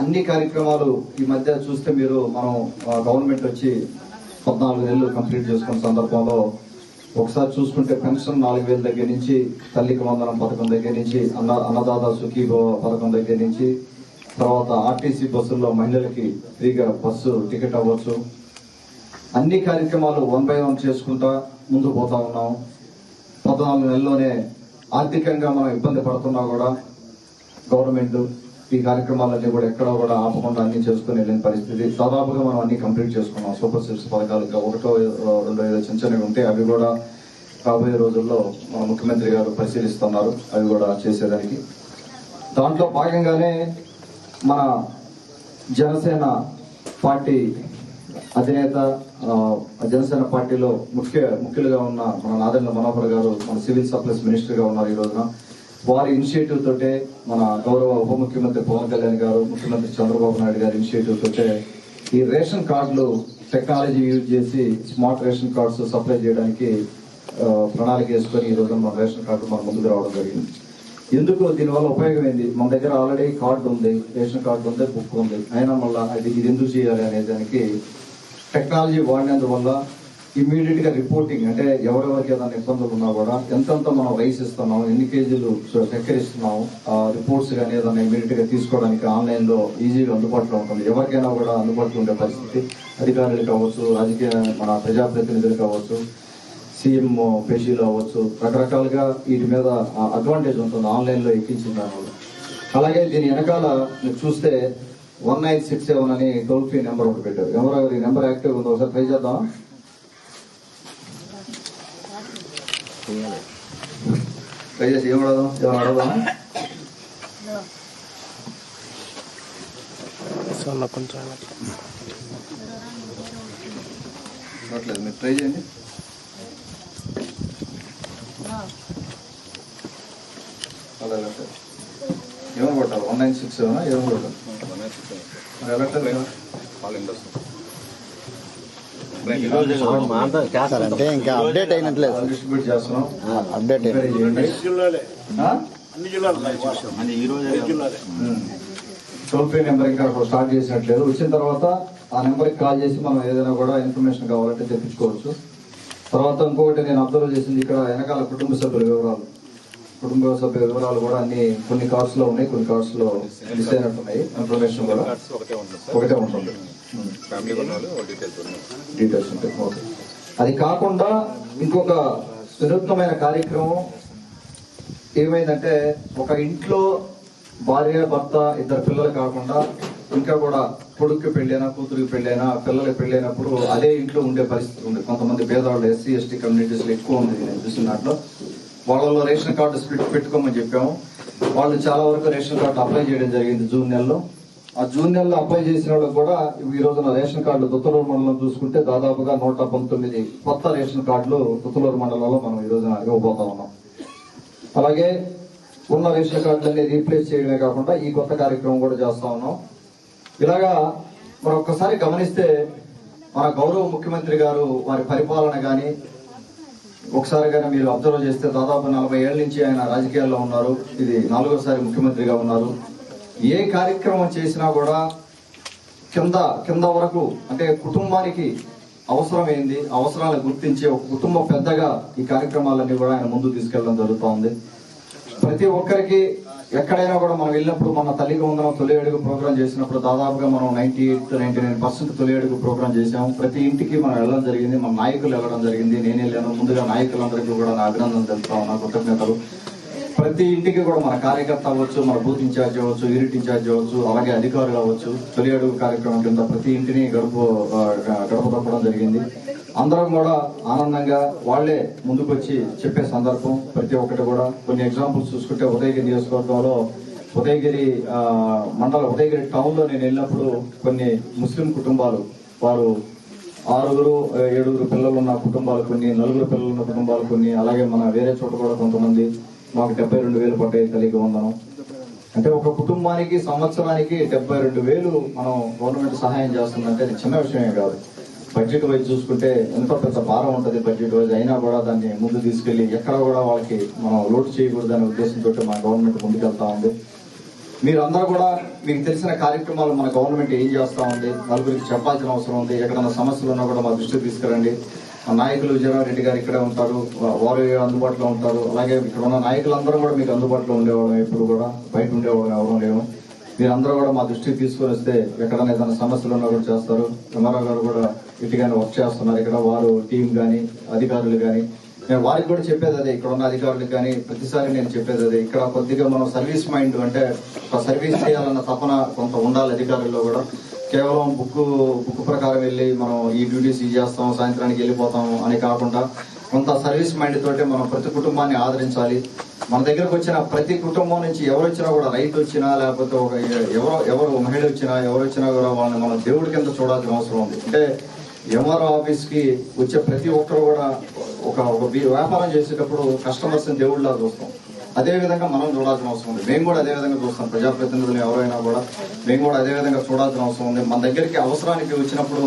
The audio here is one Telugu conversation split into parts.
అన్ని కార్యక్రమాలు ఈ మధ్య చూస్తే మీరు మనం గవర్నమెంట్ వచ్చి పద్నాలుగు నెలలు కంప్లీట్ చేసుకున్న సందర్భంలో ఒకసారి చూసుకుంటే పెన్షన్ నాలుగు వేల దగ్గర నుంచి తల్లికి వందనం పథకం దగ్గర నుంచి అన్న అన్నదాత సుఖీభవ పథకం దగ్గర నుంచి తర్వాత ఆర్టీసీ బస్సుల్లో మహిళలకి ఫ్రీగా బస్సు టికెట్ అవ్వచ్చు. అన్ని కార్యక్రమాలు వన్ బై వన్ చేసుకుంటా ముందుకు పోతా ఉన్నాం. పద్నాలుగు నెలల్లోనే ఆర్థికంగా మనం ఇబ్బంది పడుతున్నా కూడా గవర్నమెంట్ ఈ కార్యక్రమాలన్నీ కూడా ఎక్కడో కూడా ఆపకుండా అన్ని చేసుకుని వెళ్ళిన పరిస్థితి. దాదాపుగా మనం అన్ని కంప్లీట్ చేసుకున్నాం. సూపర్ సిక్స్ పథకాలు ఒకటో రెండో ఏదో చిన్న చిన్నవి ఉంటే అవి కూడా రాబోయే రోజుల్లో మన ముఖ్యమంత్రి గారు పరిశీలిస్తున్నారు. అవి కూడా చేసేదానికి. దాంట్లో భాగంగానే మన జనసేన పార్టీ అధినేత జనసేన పార్టీలో ముఖ్య ముఖ్యులుగా ఉన్న మన నాదెండ్ల మనోహర్ గారు మన సివిల్ సప్లైస్ మినిస్టర్గా ఉన్నారు ఈ రోజున. వారి ఇనిషియేటివ్ తోటే మన గౌరవ ఉప ముఖ్యమంత్రి పవన్ కళ్యాణ్ గారు ముఖ్యమంత్రి చంద్రబాబు నాయుడు గారి ఇనిషియేటివ్ తోటే ఈ రేషన్ కార్డులు టెక్నాలజీ యూజ్ చేసి స్మార్ట్ రేషన్ కార్డ్స్ సప్లై చేయడానికి ప్రణాళిక వేసుకొని ఈ రోజు మన రేషన్ కార్డు మన ముందుకు రావడం జరిగింది. ఎందుకు? దీనివల్ల ఉపయోగం ఏంది మన దగ్గర ఆల్రెడీ కార్డు ఉంది రేషన్ కార్డు ఉంది బుక్ ఉంది. అయినా మళ్ళీ అది ఇది ఎందుకు చేయాలి అనే దానికి టెక్నాలజీ వాడినందువల్ల ఇమీడియట్గా రిపోర్టింగ్ అంటే ఎవరెవరికి ఏదైనా ఇబ్బందులు ఉన్నా కూడా ఎంతెంత మనం రైస్ ఇస్తున్నాం ఎన్ని కేజీలు చక్కెర ఇస్తున్నాం ఆ రిపోర్ట్స్ కానీ ఏదైనా ఇమీడియట్గా తీసుకోవడానికి ఆన్లైన్లో ఈజీగా అందుబాటులో ఉంటుంది. ఎవరికైనా కూడా అందుబాటులో ఉండే పరిస్థితి అధికారులు కావచ్చు రాజకీయ మన ప్రజాప్రతినిధులు కావచ్చు సీఎం పేజీలో అవ్వచ్చు రకరకాలుగా వీటి మీద అడ్వాంటేజ్ ఉంటుంది ఆన్లైన్లో ఎక్కించిన దానివల్ల. అలాగే దీని వెనకాల చూస్తే వన్ నైన్ సిక్స్ సెవెన్ అని టోల్ ఫ్రీ నెంబర్ ఒకటి పెట్టారు. ఎవరు నెంబర్ యాక్టివ్ ఉందో ఒకసారి ట్రై చేద్దాం ట్రై చేసి ఏం అడదాం ఏమైనా అడదాం రావట్లేదు మీరు ట్రై చేయండి. అలా సార్ ఏమని కొట్టాలి? వన్ నైన్ సిక్స్ ఏమని కొట్టాలి? మరి ఎలా అంటే ఇంకా అప్డేట్ అయినట్లేదు. అప్డేట్. టోల్ ఫ్రీ నెంబర్ ఇంకా స్టార్ట్ చేసినట్లేదు. వచ్చిన తర్వాత ఆ నెంబర్కి కాల్ చేసి మనం ఏదైనా కూడా ఇన్ఫర్మేషన్ కావాలంటే తెప్పించుకోవచ్చు. తర్వాత ఇంకొకటి నేను అబ్జర్వ్ చేసింది ఇక్కడ వెనకాల కుటుంబ సభ్యుల వివరాలు. కుటుంబ సభ్యుల వివరాలు కూడా అన్ని కొన్ని కార్డ్స్లో ఉన్నాయి కొన్ని కార్డ్స్లో మిస్ అయినట్టున్నాయి. ఇన్ఫర్మేషన్ కూడా ఒకటే ఉంటుంది. డీటెయిల్స్ ఉంటాయి. ఓకే అది కాకుండా ఇంకొక వినూత్నమైన కార్యక్రమం ఏమైందంటే ఒక ఇంట్లో భార్య భర్త ఇద్దరు పిల్లలు కాకుండా ఇంకా కూడా కొడుకు పెళ్ళైనా కూతురికి పెళ్ళైనా పిల్లలకి పెళ్ళైనప్పుడు అదే ఇంట్లో ఉండే పరిస్థితి ఉంది. కొంతమంది పేదవాళ్ళు ఎస్సీ ఎస్టీ కమ్యూనిటీస్లో ఎక్కువ ఉంది నేను చూసిన వాళ్ళలో రేషన్ కార్డు స్ప్లిట్ పెట్టుకోమని చెప్పాము. వాళ్ళు చాలా వరకు రేషన్ కార్డు అప్లై చేయడం జరిగింది జూన్ నెలలో. ఆ జూన్ నెలలో అప్లై చేసిన వాళ్ళు కూడా ఈ రోజున రేషన్ కార్డు దుత్తలూరు మండలం చూసుకుంటే దాదాపుగా నూట పంతొమ్మిది కొత్త రేషన్ కార్డులు దుత్తలూరు మండలంలో మనం ఈ రోజున ఇవ్వబోతా ఉన్నాం. అలాగే ఉన్న రేషన్ కార్డులన్నీ రీప్లేస్ చేయడమే కాకుండా ఈ కొత్త కార్యక్రమం కూడా చేస్తా ఉన్నాం. ఇలాగా మనం ఒక్కసారి గమనిస్తే మన గౌరవ ముఖ్యమంత్రి గారు వారి పరిపాలన కానీ ఒకసారి కానీ మీరు అబ్జర్వ్ చేస్తే దాదాపు నలభై ఏళ్ళ నుంచి ఆయన రాజకీయాల్లో ఉన్నారు. ఇది నాలుగోసారి ముఖ్యమంత్రిగా ఉన్నారు. ఏ కార్యక్రమం చేసినా కూడా కింద కింద వరకు అంటే కుటుంబానికి అవసరమైంది అవసరాలను గుర్తించి గుర్తించే ఒక కుటుంబ పెద్దగా ఈ కార్యక్రమాలన్నీ కూడా ఆయన ముందు తీసుకెళ్ళడం జరుగుతోంది. ప్రతి ఒక్కరికి ఎక్కడైనా కూడా మనం వెళ్ళినప్పుడు మన తల్లికి వందనం తొలి అడుగు ప్రోగ్రామ్ చేసినప్పుడు దాదాపుగా మనం ninety eight ninety nine percent తొలి అడుగు ప్రోగ్రామ్ చేసాము ప్రతి ఇంటికి మనం వెళ్ళడం జరిగింది మన నాయకులు వెళ్ళడం జరిగింది. నేను వెళ్ళాను ముందుగా నాయకులందరికీ కూడా నా అభినందన తెలుపుతా ఉన్నా కృతజ్ఞతలు. ప్రతి ఇంటికి కూడా మన కార్యకర్త అవ్వచ్చు మన బూత్ ఇన్ఛార్జ్ అవ్వచ్చు యూనిట్ ఇన్ఛార్జ్ అవ్వచ్చు అలాగే అధికారులు అవ్వచ్చు తొలి అడుగు కార్యక్రమం కింద ప్రతి ఇంటిని గడుపు ఆ, గడప తప్పడం జరిగింది. అందరం కూడా ఆనందంగా వాళ్ళే ముందుకొచ్చి చెప్పే సందర్భం ప్రతి ఒక్కటి కూడా. కొన్ని ఎగ్జాంపుల్స్ చూసుకుంటే ఉదయగిరి నియోజకవర్గంలో ఉదయగిరి మండల ఉదయగిరి టౌన్లో నేను వెళ్ళినప్పుడు కొన్ని ముస్లిం కుటుంబాలు వారు ఆరుగురు ఏడుగురు పిల్లలు ఉన్న కుటుంబాలు కొన్ని నలుగురు పిల్లలు ఉన్న కుటుంబాలు కొన్ని అలాగే మన వేరే చోట కూడా కొంతమంది మాకు డెబ్బై రెండు వేలు పడ్డాయి తల్లికి వందనం. అంటే ఒక కుటుంబానికి సంవత్సరానికి డెబ్బై రెండు వేలు మనం గవర్నమెంట్ సహాయం చేస్తుందంటే అది చిన్న విషయమే కాదు. బడ్జెట్ వైజ్ చూసుకుంటే ఎంత పెద్ద భారం ఉంటుంది బడ్జెట్ వైజ్ అయినా కూడా దాన్ని ముందు తీసుకెళ్ళి ఎక్కడ కూడా వాళ్ళకి మనం లోటు చేయకూడదు అనే ఉద్దేశంతో మన గవర్నమెంట్ ముందుకెళ్తా ఉంది. మీరందరూ కూడా మీకు తెలిసిన కార్యక్రమాలు మన గవర్నమెంట్ ఏం చేస్తా ఉంది? నలుగురికి చెప్పాల్సిన అవసరం ఉంది. ఎక్కడన్నా సమస్యలు ఉన్నా కూడా మా దృష్టికి తీసుకురండి. నాయకులు విజయనగరెడ్డి గారు ఇక్కడే ఉంటారు వారు అందుబాటులో ఉంటారు అలాగే ఇక్కడ ఉన్న నాయకులందరూ కూడా మీకు అందుబాటులో ఉండేవాళ్ళం ఎప్పుడు కూడా బయట ఉండేవాళ్ళం ఎవరూ లేము మీరందరూ కూడా మా దృష్టికి తీసుకొని వస్తే ఎక్కడైనా ఏదైనా సమస్యలు ఉన్నా కూడా చేస్తారు. కెమెరా గారు కూడా ఇటుగానే వర్క్ చేస్తున్నారు. ఇక్కడ వారు టీం కానీ అధికారులు కానీ నేను వారికి కూడా చెప్పేది అదే ఇక్కడ ఉన్న అధికారులకు కానీ ప్రతిసారి నేను చెప్పేది అదే. ఇక్కడ కొద్దిగా మనం సర్వీస్ మైండ్ అంటే సర్వీస్ చేయాలన్న తపన కొంత ఉండాలి అధికారుల్లో కూడా. కేవలం బుక్ బుక్ ప్రకారం వెళ్ళి మనం ఈ డ్యూటీస్ ఇది చేస్తాం సాయంత్రానికి వెళ్ళిపోతాం అని కాకుండా కొంత సర్వీస్ మైండ్ తోటి మనం ప్రతి కుటుంబాన్ని ఆదరించాలి. మన దగ్గరకు వచ్చిన ప్రతి కుటుంబం నుంచి ఎవరు వచ్చినా కూడా రైతు వచ్చినా లేకపోతే ఒక ఎవరో ఎవరు మహిళ వచ్చినా ఎవరు వచ్చినా కూడా వాళ్ళని మనం దేవుడి కింద చూడాల్సిన అవసరం ఉంది. అంటే ఎంఆర్ఓ ఆఫీస్కి వచ్చే ప్రతి ఒక్కరు కూడా ఒక ఒక వ్యాపారం చేసేటప్పుడు కస్టమర్స్ని దేవుడిలా చూస్తాం. అదేవిధంగా మనం చూడాల్సిన అవసరం ఉంది. మేము కూడా అదే విధంగా చూస్తాం. ప్రజాప్రతినిధులు ఎవరైనా కూడా మేము కూడా అదే విధంగా చూడాల్సిన అవసరం ఉంది. మన దగ్గరికి అవసరానికి వచ్చినప్పుడు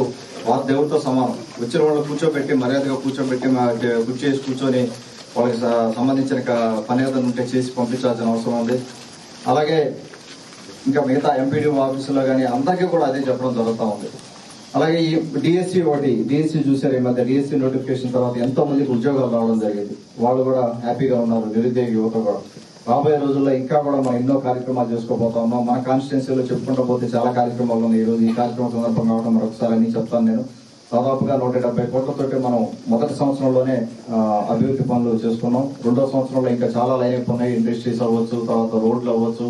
వారి దేవుడితో సమానం. వచ్చిన వాళ్ళు కూర్చోబెట్టి మర్యాదగా కూర్చోబెట్టి మా చేసి కూర్చొని వాళ్ళకి సంబంధించిన పని ఏదైనా ఉంటే చేసి పంపించాల్సిన అవసరం ఉంది. అలాగే ఇంకా మిగతా ఎంపీడీ ఆఫీసులో కానీ అందరికీ కూడా అదే చెప్పడం జరుగుతూ ఉంది. అలాగే ఈ డిఎస్సి ఒకటి డిఎస్సి చూసారు ఈ మధ్య. డిఎస్సి నోటిఫికేషన్ తర్వాత ఎంతో మందికి ఉద్యోగాలు రావడం జరిగింది. వాళ్ళు కూడా హ్యాపీగా ఉన్నారు నిరుద్యోగ యువత కూడా. రాబోయే రోజుల్లో ఇంకా కూడా మనం ఎన్నో కార్యక్రమాలు చేసుకోబోతా. ఉన్నాం మన కాన్స్టిట్యున్సీలో చెప్పుకుంటూ పోతే చాలా కార్యక్రమాలు ఉన్నాయి. ఈ రోజు ఈ కార్యక్రమం సందర్భంగా కావడం మరొకసారి అని చెప్తాను నేను. దాదాపుగా నూట డెబ్బై కోట్లతోటి మనం మొదటి సంవత్సరంలోనే అభివృద్ధి పనులు చేసుకున్నాం. రెండో సంవత్సరంలో ఇంకా చాలా లైన్ ఉన్నాయి. ఇండస్ట్రీస్ అవ్వచ్చు తర్వాత రోడ్లు అవ్వచ్చు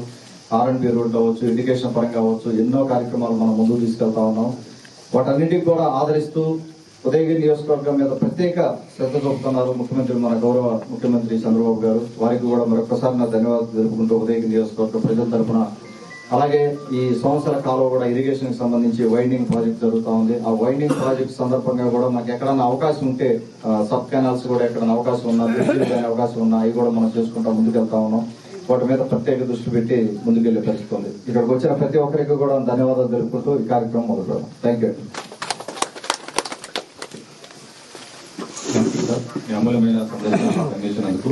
ఆర్ఎండ్బి రోడ్లు అవ్వచ్చు ఎడ్యుకేషన్ పరంగా అవ్వచ్చు. ఎన్నో కార్యక్రమాలు మనం ముందుకు తీసుకెళ్తా ఉన్నాం. వాటన్నింటికి కూడా ఆదరిస్తూ ఉదయగిరి నియోజకవర్గం మీద ప్రత్యేక శ్రద్ధ చూపుతున్నారు ముఖ్యమంత్రి మన గౌరవ ముఖ్యమంత్రి చంద్రబాబు గారు. వారికి కూడా మరొకసారి నా ధన్యవాదాలు తెలుపుకుంటూ ఉదయగిరి నియోజకవర్గ ప్రజల తరపున. అలాగే ఈ సంవత్సర కాలం కూడా ఇరిగేషన్ సంబంధించి వైండింగ్ ప్రాజెక్ట్ జరుగుతూ ఉంది. ఆ వైండింగ్ ప్రాజెక్ట్ సందర్భంగా కూడా మాకు ఎక్కడైనా అవకాశం ఉంటే సబ్ కెనాల్స్ కూడా ఎక్కడైనా అవకాశం ఉన్నా అవకాశం ఉన్నా అవి కూడా మనం చేసుకుంటా ముందుకెళ్తా ఉన్నాం. వాటి మీద ప్రత్యేక దృష్టి పెట్టి ముందుకెళ్ళే పరిస్థితి. ఇక్కడికి వచ్చిన ప్రతి ఒక్కరికి కూడా ధన్యవాదాలు తెలుపుకుంటూ ఈ కార్యక్రమం మొదలు థ్యాంక్ యూ అమలమైన సందేశం సార్ అందించినందుకు